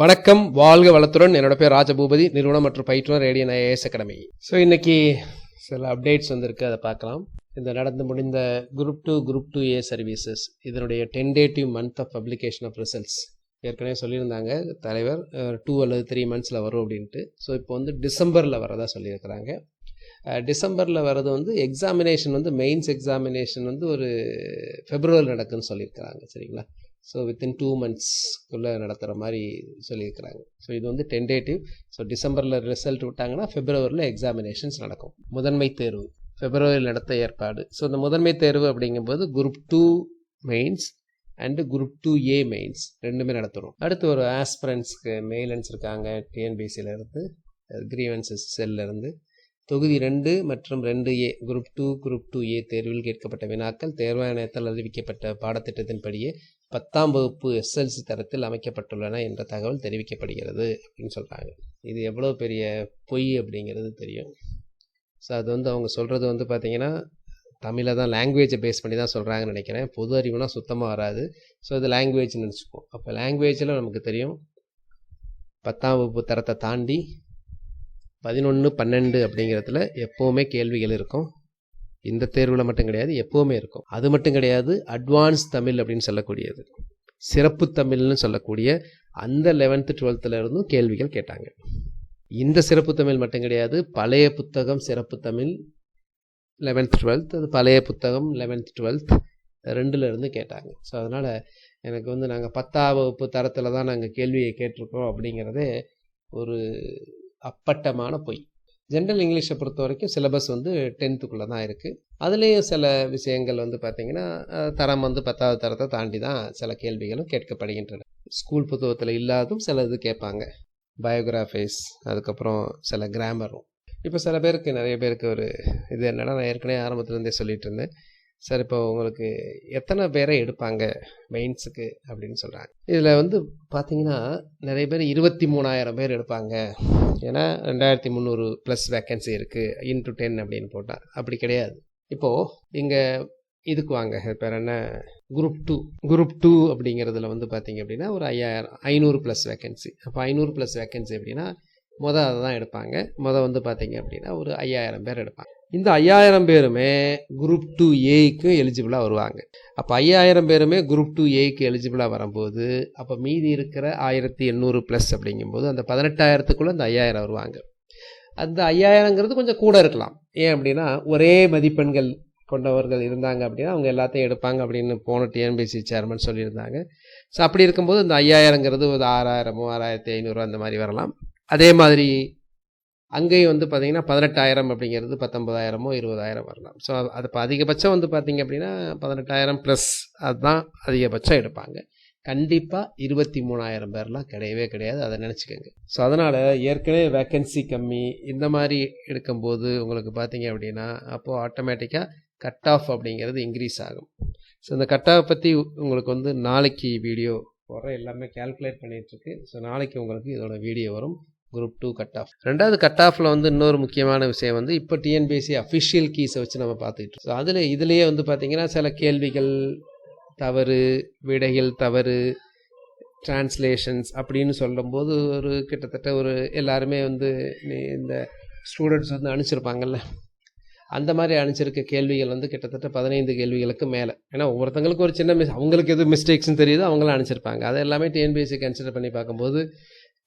வணக்கம் வாழ்க வளத்துடன். என்னோட பேர் ராஜபூபதி நிறுவனம் மற்றும் பயிற்றுனர் ரேடியன் ஐஏஎஸ் அகாடமி. ஸோ இன்னைக்கு சில அப்டேட்ஸ் வந்திருக்கு. அதை பார்க்கலாம். இந்த நடந்து முடிந்த group two group two A services இதனுடைய tentative month of publication of results ஏற்கனவே சொல்லியிருந்தாங்க தலைவர் டூ அல்லது த்ரீ மந்த்ஸில் வரும் அப்படின்ட்டு. ஸோ இப்போ வந்து டிசம்பரில் வரதா சொல்லியிருக்கிறாங்க. டிசம்பரில் வர்றது வந்து எக்ஸாமினேஷன் வந்து மெயின்ஸ் எக்ஸாமினேஷன் வந்து ஒரு ஃபெப்ரவரி நடக்குன்னு சொல்லியிருக்கிறாங்க. சரிங்களா? ஸோ வித்தின் டூ மந்த்ஸ்க்குள்ளே நடத்துகிற மாதிரி சொல்லியிருக்கிறாங்க. ஸோ இது வந்து டென்டேட்டிவ் ஸோ டிசம்பரில் ரிசல்ட் விட்டாங்கன்னா ஃபெப்ரவரியில் எக்ஸாமினேஷன்ஸ் நடக்கும். முதன்மை தேர்வு. ஃபெப்ரவரியில் நடத்த ஏற்பாடு. ஸோ இந்த முதன்மை தேர்வு அப்படிங்கும்போது group two mains and group two A mains ரெண்டுமே நடத்துகிறோம் அடுத்து ஒரு ஆஸ்பிரன்ஸ்க்கு மெயிலன்ஸ் இருக்காங்க டிஎன்பிசியிலேருந்து கிரீவன்சஸ் செல்லேருந்து தொகுதி ரெண்டு மற்றும் ரெண்டு A group two group two A தேர்வில் கேட்கப்பட்ட வினாக்கள் தேர்வாணையத்தால் அறிவிக்கப்பட்ட பாடத்திட்டத்தின்படியே பத்தாம் வகுப்பு எஸ்எல்சி தரத்தில் அமைக்கப்பட்டுள்ளன என்ற தகவல் தெரிவிக்கப்படுகிறது அப்படின்னு சொல்கிறாங்க இது எவ்வளோ பெரிய பொய் அப்படிங்கிறது தெரியும். ஸோ அது வந்து அவங்க சொல்கிறது வந்து பார்த்திங்கன்னா தமிழை தான் லாங்குவேஜை பேஸ் பண்ணி தான் சொல்கிறாங்கன்னு நினைக்கிறேன். பொது அறிவுனா சுத்தமாக வராது. ஸோ இது லாங்குவேஜ்னு நினச்சிப்போம் அப்போ லாங்குவேஜில் நமக்கு தெரியும் பத்தாம் வகுப்பு தரத்தை தாண்டி பதினொன்று பன்னெண்டு அப்படிங்கிறதுல எப்போவுமே கேள்விகள் இருக்கும். இந்த தேர்வில் மட்டும் கிடையாது எப்போவுமே இருக்கும். அது மட்டும் கிடையாது அட்வான்ஸ் தமிழ் அப்படின்னு சொல்லக்கூடியது. சிறப்பு தமிழ்னு சொல்லக்கூடிய அந்த லெவன்த்து டுவெல்த்தில் இருந்தும் கேள்விகள் கேட்டாங்க. இந்த சிறப்பு தமிழ் மட்டும் கிடையாது பழைய புத்தகம் சிறப்பு தமிழ் லெவன்த் டுவெல்த் அது பழைய புத்தகம் லெவன்த் டுவெல்த் ரெண்டுலேருந்து கேட்டாங்க. ஸோ அதனால் எனக்கு வந்து நாங்கள் பத்தாம் வகுப்பு தரத்தில் தான் நாங்கள் கேள்வியை கேட்டிருக்கோம் அப்படிங்கிறதே ஒரு அப்பட்டமான பொய். ஜென்ரல் இங்கிலீஷை பொறுத்த வரைக்கும் சிலபஸ் வந்து டென்த்துக்குள்ளே தான் இருக்குது அதுலேயும் சில விஷயங்கள் வந்து பார்த்திங்கன்னா தரம் வந்து பத்தாவது தரத்தை தாண்டி தான் சில கேள்விகளும் கேட்கப்படுகின்றன. ஸ்கூல் புத்தகத்தில் இல்லாதும் சில இது கேட்பாங்க. பயோகிராஃபிஸ் அதுக்கப்புறம் சில கிராமரும் இப்போ சில பேருக்கு நிறைய பேருக்கு ஒரு இது என்னென்னா நான் ஏற்கனவே ஆரம்பத்துலேருந்தே சொல்லிட்டு இருந்தேன். சார் இப்போ உங்களுக்கு எத்தனை பேரை எடுப்பாங்க மெயின்ஸுக்கு அப்படின்னு சொல்கிறாங்க இதில் வந்து பார்த்தீங்கன்னா நிறைய பேர் இருபத்தி மூணாயிரம் பேர் எடுப்பாங்க. ஏன்னா ரெண்டாயிரத்தி முந்நூறு ப்ளஸ் வேக்கன்சி இருக்குது இன்ட்டு டென் அப்படின்னு போட்டால் அப்படி கிடையாது. இப்போது இங்கே இதுக்கு வாங்க. பேர் என்ன? குரூப் டூ குரூப் டூ அப்படிங்கிறதுல வந்து பார்த்தீங்க அப்படின்னா ஒரு ஐயாயிரம் ஐநூறு ப்ளஸ் வேக்கன்சி அப்போ ஐநூறு ப்ளஸ் வேக்கன்சி அப்படின்னா மொதல் அதை தான் எடுப்பாங்க. மொதல் வந்து பார்த்தீங்க அப்படின்னா ஒரு ஐயாயிரம் பேர் எடுப்பாங்க. இந்த ஐயாயிரம் பேருமே குரூப் டூ ஏக்கும் எலிஜிபிளாக வருவாங்க. அப்போ ஐயாயிரம் பேருமே குரூப் டூ ஏக்கு எலிஜிபிளாக வரும்போது அப்போ மீதி இருக்கிற ஆயிரத்தி எண்ணூறு ப்ளஸ் அப்படிங்கும்போது அந்த பதினெட்டாயிரத்துக்குள்ளே அந்த ஐயாயிரம் வருவாங்க. அந்த ஐயாயிரங்கிறது கொஞ்சம் கூட இருக்கலாம். ஏன் அப்படின்னா ஒரே மதிப்பெண்கள் கொண்டவர்கள் இருந்தாங்க அப்படின்னா அவங்க எல்லாத்தையும் எடுப்பாங்க அப்படின்னு போன டிஎன்பிசி சேர்மன் சொல்லியிருந்தாங்க. ஸோ அப்படி இருக்கும்போது இந்த ஐயாயிரங்கிறது ஒரு ஆறாயிரமோ ஆறாயிரத்தி ஐநூறு அந்த மாதிரி வரலாம். அதே மாதிரி அங்கேயும் வந்து பார்த்திங்கன்னா பதினெட்டாயிரம் அப்படிங்கிறது பத்தொன்பதாயிரமோ இருபதாயிரம் வரலாம். ஸோ அது இப்போ அதிகபட்சம் வந்து பார்த்திங்க அப்படின்னா பதினெட்டாயிரம் ப்ளஸ் அதுதான் அதிகபட்சம் எடுப்பாங்க. கண்டிப்பாக இருபத்தி மூணாயிரம் பேர்லாம் கிடையவே கிடையாது அதை நினச்சிக்கோங்க. ஸோ அதனால் ஏற்கனவே வேக்கன்சி கம்மி இந்த மாதிரி எடுக்கும்போது உங்களுக்கு பார்த்திங்க அப்படின்னா அப்போது ஆட்டோமேட்டிக்காக கட் ஆஃப் அப்படிங்கிறது இன்க்ரீஸ் ஆகும். ஸோ இந்த கட் ஆஃப் பற்றி உங்களுக்கு வந்து நாளைக்கு வீடியோ போகிற எல்லாமே கேல்குலேட் பண்ணிகிட்ருக்கு ஸோ நாளைக்கு உங்களுக்கு இதோட வீடியோ வரும். குரூப் டூ கட் ஆஃப் ரெண்டாவது கட் ஆஃபில் வந்து இன்னொரு முக்கியமான விஷயம் வந்து இப்போ டிஎன்பிஎஸ்சி அஃபிஷியல் கீஸை வச்சு நம்ம பார்த்துக்கிட்டு ஸோ அதில் இதுலேயே வந்து பார்த்திங்கன்னா சில கேள்விகள் தவறு விடைகள் தவறு டிரான்ஸ்லேஷன்ஸ் அப்படின்னு சொல்லும்போது ஒரு கிட்டத்தட்ட ஒரு எல்லாருமே வந்து இந்த ஸ்டூடெண்ட்ஸ் வந்து அனுப்பிச்சிருப்பாங்கல்ல. அந்த மாதிரி அனுப்பிச்சிருக்க கேள்விகள் வந்து கிட்டத்தட்ட பதினைந்து கேள்விகளுக்கு மேலே. ஏன்னா ஒவ்வொருத்தங்களுக்கு ஒரு சின்ன மிஸ் அவங்களுக்கு எது மிஸ்டேக்ஸ்னு தெரியுதோ அவங்களும் அனுப்பிச்சிருப்பாங்க. அதை எல்லாமே டிஎன்பிஎஸ்சி கன்சிடர் பண்ணி பார்க்கும்போது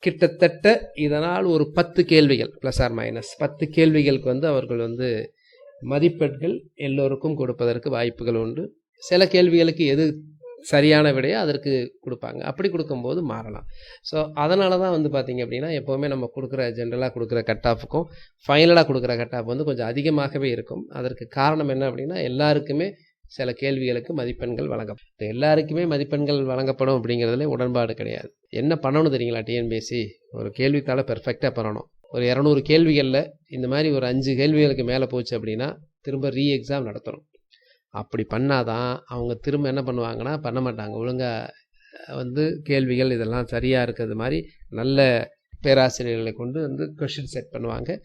கிட்டத்தட்ட இதனால் ஒரு பத்து கேள்விகள் ப்ளஸ் ஆர் மைனஸ் பத்து கேள்விகளுக்கு வந்து அவர்கள் வந்து மதிப்பெண்கள் எல்லோருக்கும் கொடுப்பதற்கு வாய்ப்புகள் உண்டு. சில கேள்விகளுக்கு எது சரியான விடையோ அதற்கு கொடுப்பாங்க. அப்படி கொடுக்கும்போது மாறலாம். ஸோ அதனால தான் வந்து பார்த்திங்க அப்படின்னா எப்போவுமே நம்ம கொடுக்குற ஜென்ரலாக கொடுக்குற கட் ஆஃபுக்கும் ஃபைனலாக கொடுக்குற கட் ஆஃப் வந்து கொஞ்சம் அதிகமாகவே இருக்கும். அதற்கு காரணம் என்ன அப்படின்னா எல்லாருக்குமே சில கேள்விகளுக்கு மதிப்பெண்கள் வழங்கப்படும் எல்லாருக்குமே மதிப்பெண்கள் வழங்கப்படும் அப்படிங்கிறதுல உடன்பாடு கிடையாது. என்ன பண்ணணும் தெரியுங்களா டிஎன்பிஎஸ்சி ஒரு கேள்வித்தாளை பெர்ஃபெக்டாக பண்ணணும் ஒரு இரநூறு கேள்விகளில் இந்த மாதிரி ஒரு அஞ்சு கேள்விகளுக்கு மேலே போச்சு அப்படின்னா திரும்ப ரீ எக்ஸாம் நடத்தணும். அப்படி பண்ணாதான் அவங்க திரும்ப என்ன பண்ணுவாங்கன்னா பண்ண மாட்டாங்க. ஒழுங்காக வந்து கேள்விகள் இதெல்லாம் சரியாக இருக்கிறது மாதிரி நல்ல பேராசிரியர்களை கொண்டு வந்து கொஷின் செட் பண்ணுவாங்க.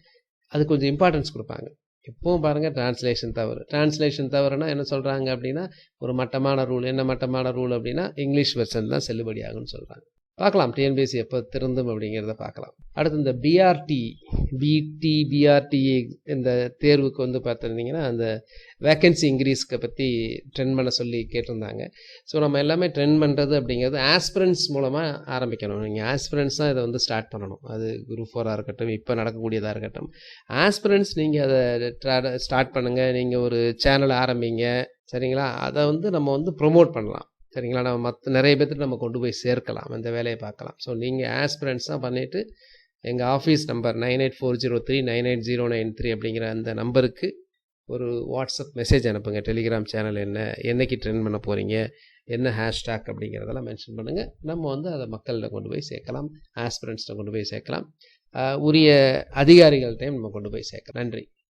அது கொஞ்சம் இம்பார்ட்டன்ஸ் கொடுப்பாங்க. இப்போவும் பாருங்கள் டிரான்ஸ்லேஷன் தவறு. டிரான்ஸ்லேஷன் தவறுனா என்ன சொல்கிறாங்க அப்படின்னா ஒரு மட்டமான ரூல் என்ன மட்டமான ரூல் அப்படின்னா இங்கிலீஷ் வெர்ஷன் தான் செல்லுபடி ஆகும்னு சொல்கிறாங்க பார்க்கலாம். டிஎன்பிஎஸ்சி எப்போ திருந்தும் அப்படிங்கிறத பார்க்கலாம். அடுத்து இந்த பிஆர்டி பிடி பிஆர்டி இந்த தேர்வுக்கு வந்து பார்த்துருந்தீங்கன்னா அந்த வேக்கன்சி இன்க்ரீஸ்க்கு பற்றி ட்ரெண்ட் பண்ண சொல்லி கேட்டிருந்தாங்க. ஸோ நம்ம எல்லாமே ட்ரெண்ட் பண்ணுறது அப்படிங்கிறது ஆஸ்பிரன்ஸ் மூலமாக ஆரம்பிக்கணும். நீங்கள் ஆஸ்பிரன்ஸ் தான் இதை வந்து ஸ்டார்ட் பண்ணணும். அது குரூப் ஃபோராக இருக்கட்டும் இப்போ நடக்கக்கூடியதாக இருக்கட்டும். ஆஸ்பிரன்ஸ் நீங்கள் அதை ஸ்டார்ட் பண்ணுங்கள் நீங்கள் ஒரு சேனல் ஆரம்பிங்க. சரிங்களா? அதை வந்து நம்ம வந்து ப்ரொமோட் பண்ணலாம். சரிங்களா? நம்ம மற்ற நிறைய பேர்த்துட்டு நம்ம கொண்டு போய் சேர்க்கலாம் அந்த வேலையை பார்க்கலாம். ஸோ நீங்கள் ஆஸ்பிரன்ஸ் தான் பண்ணிவிட்டு எங்கள் office number nine eight four zero three nine eight zero nine three அப்படிங்கிற அந்த நம்பருக்கு ஒரு வாட்ஸ்அப் மெசேஜ் அனுப்புங்க. டெலிகிராம் சேனல் என்ன என்னைக்கு ட்ரெண்ட் பண்ண போகிறீங்க என்ன ஹேஷ்டாக் அப்படிங்கிறதெல்லாம் மென்ஷன் பண்ணுங்கள் நம்ம வந்து அதை மக்கள்கிட்ட கொண்டு போய் சேர்க்கலாம் ஆஸ்பிரண்ட்ஸ்கிட்ட கொண்டு போய் சேர்க்கலாம். உரிய அதிகாரிகள்கிட்டையும் நம்ம கொண்டு போய் சேர்க்கலாம். நன்றி.